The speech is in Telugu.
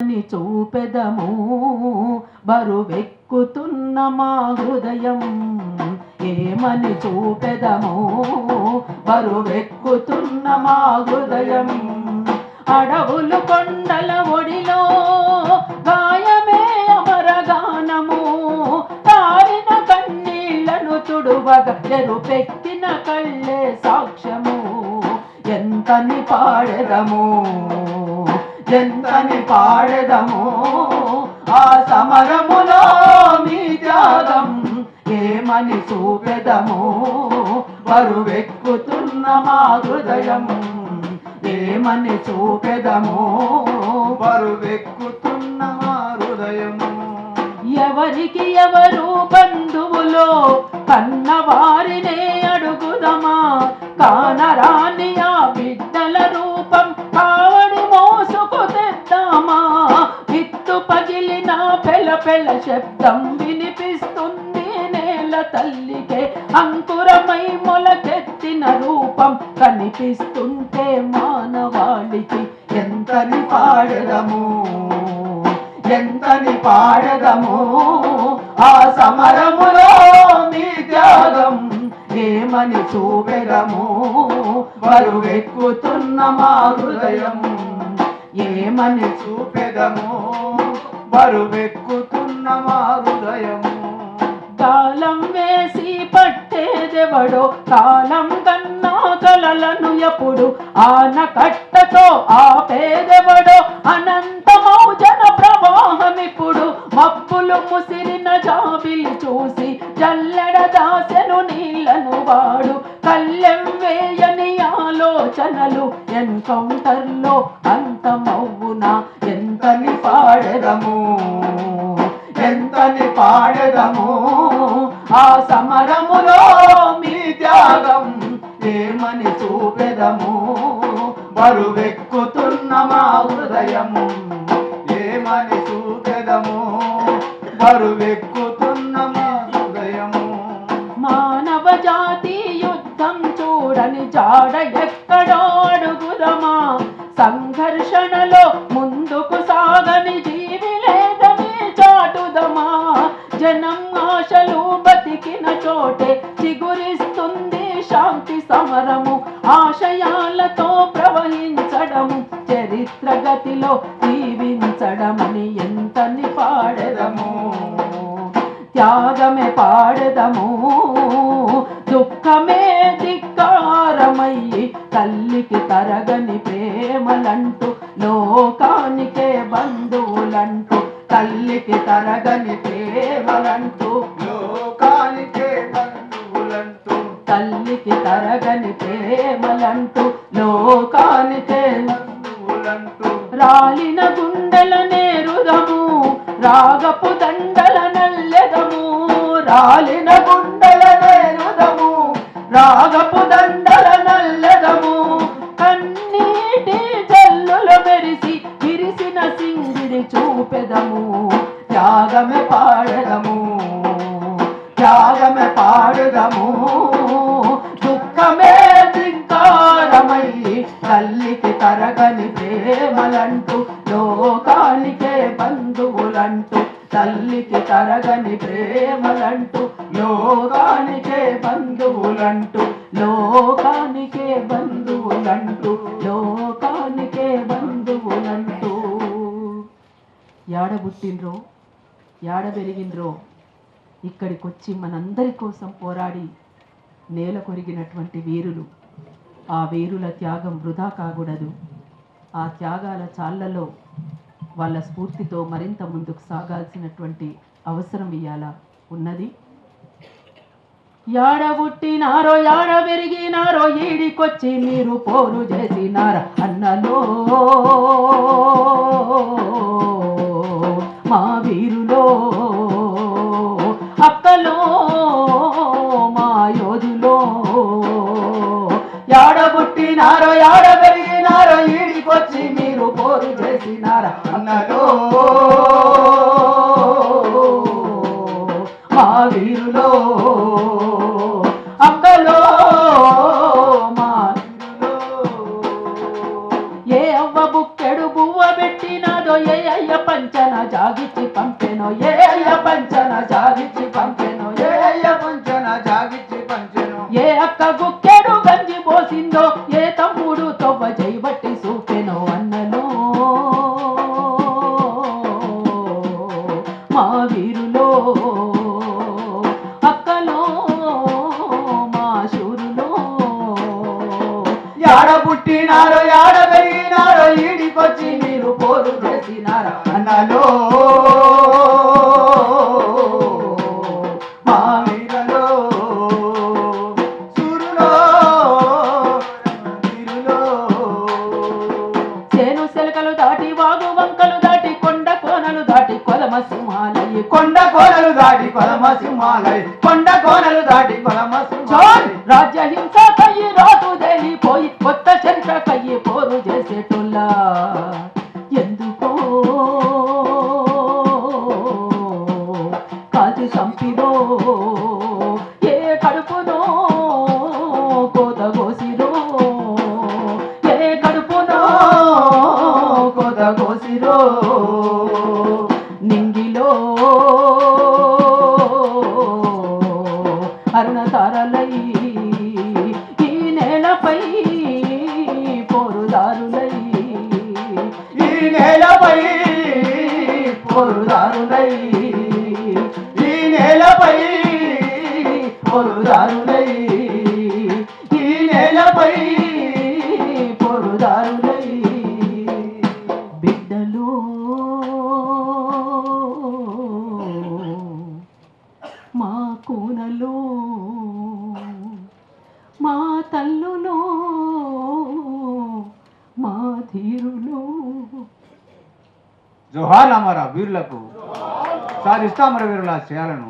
అని చూపెదము బరువెక్కుతున్న మా హృదయం. ఏమని చూపెదము బరువెక్కుతున్న మా హృదయం. అడవులు కొండల ఒడిలో గాయమే అమరగానము. తారిన కన్నీళ్ళను తుడువగ ఎరుపెక్కిన కళ్ళే సాక్ష్యము. ఎంతని పాడెదము ఎంతని పాడెదము. ఆ సమరములో మీ త్యాగం ఏమని చూపెదము? బరువెక్కుతున్న మా హృదయం ఏమని చూపెదము? బరువెక్కుతున్న మా హృదయము ఎవరికి ఎవరు బంధువులో కన్నవారినే అడుగుదమా? కానరాని ఆ బిడ్డల రూపం విత్తు పగిలిన పెల పెల శబ్దం వినిపిస్తుంది నేల తల్లికే. అంకురమై మొలకెత్తిన రూపం కనిపిస్తుంటే మానవాళికి ఎంతని పాడదము ఎంతని పాడదము. ఆ సమరములో మీ త్యాగం ఏమని చూపెదము. బరువెక్కుతున్న మా హృదయం ఏమని చూపెదము. బరువెక్కుతున్న మా హృదయము కాలం వేసి పట్టేదెవడో కాలం కన్నా కలలను ఎప్పుడు ఆన కట్టతో ఆపేదెవడో అనంతమౌ జన ప్రవాహమిప్పుడు మబ్బులు ముసిరిన జాబిలి చూసి జల్లెడ దాసెను నీళ్ళను వాడు. కళ్ళెం వేయని ఆలోచనలు ఎన్కౌంటర్లో అంతమవునా ఎంతని పాడెదము? ఎంతని పాడదము? ఆ సమరములో మీ త్యాగం ఏమని చూపెదము? బరువెక్కుతున్న మా హృదయము ఏమని చూపెదము? బరువెక్కుతున్న మా హృదయము మానవ జాతి యుద్ధం చూడని జాడ ఎక్కడో అడుగుదమా? సంగ ఆశయాలతో ప్రవహించడము చరిత్ర గతిలో జీవించడమని ఎంతని పాడదము. త్యాగమే పాడదము దుఃఖమే ధిక్కారమయ్యి తల్లికి తరగని ప్రేమలంటూ లోకానికే బంధువులంటూ తల్లికి తరగని ప్రేమలంటూ. తల్లికి తరగని ప్రేమలంటూ లోకానికే బంధువులంటూ రాలిన గుండెల నేరుదము రాగపు దండల నల్లెదము రాలిన గుండెల నేరుదము రాగపు దండల నల్లెదము. కన్నీటి జల్లుల మెరిసి విరిసిన సింగిడి చూపెదము త్యాగమే పాడదము త్యాగమే పాడదము. దుఃఖమే తల్లికి తరగని ప్రేమలంటూ లోకానికే బంధువులంటూ తల్లికి తరగని ప్రేమలంటూ లోకానికే బంధువులంటూ లోకానికే బంధువులంటూ లోకానికే బంధువులంటూ. యాడ పుట్టిండ్రో యాడ పెరిగిండ్రో ఇక్కడికొచ్చి మనందరి కోసం పోరాడి నేల కొరిగినటువంటి వీరులు. ఆ వీరుల త్యాగం వృధా కాకూడదు. ఆ త్యాగాల చాళ్ళలో వాళ్ళ స్ఫూర్తితో మరింత ముందుకు సాగాల్సినటువంటి అవసరం ఇయ్యాల. ఉన్నది? యాడ పుట్టినారో యాడ పెరిగినారో ఈడికొచ్చి మీరు పోరు చేసినారా అన్నలో? పుట్టినారో యాడ పెరిగినారో ఈడికొచ్చి మీరు పోరు చేసినారా? అన్నలో మా వీరులో అక్కలో మా ఏ అవ్వ బుక్కెడు బువ్వ పెట్టినాదో ఏ అయ్య పంచన జాగిచ్చి పంపెనో ఏ పంచన జాగిచ్చి పంపెనో ఏ ఏయ పంచన జాగిచ్చి పంచెను ఏ అక్క బుక్ గంజి ఏ తమ్ముడు తవ్వ చేయబట్టి చూపెను అన్నలో. మా వీరులో అక్కలో మా శూరులో. యాడ పుట్టినారో యాడ పెరిగినారో ఈడికొచ్చి మీరు పోరు చేసినారా అన్నలో. దాటి కొండ కోనలు దాటి కొలమ సింహాలై కొండ కోనలు దాటి కొలమ జోన్ రాజ్య పోరుదారులై ఈ నేలపై పోరుదారులై ఈ నేలపై పోరుదారులై బిడ్డలు. మా కూనలు మా తల్లులు జోహార్ అమర వీరులకు సాధిస్తామర వీరుల చేయాలను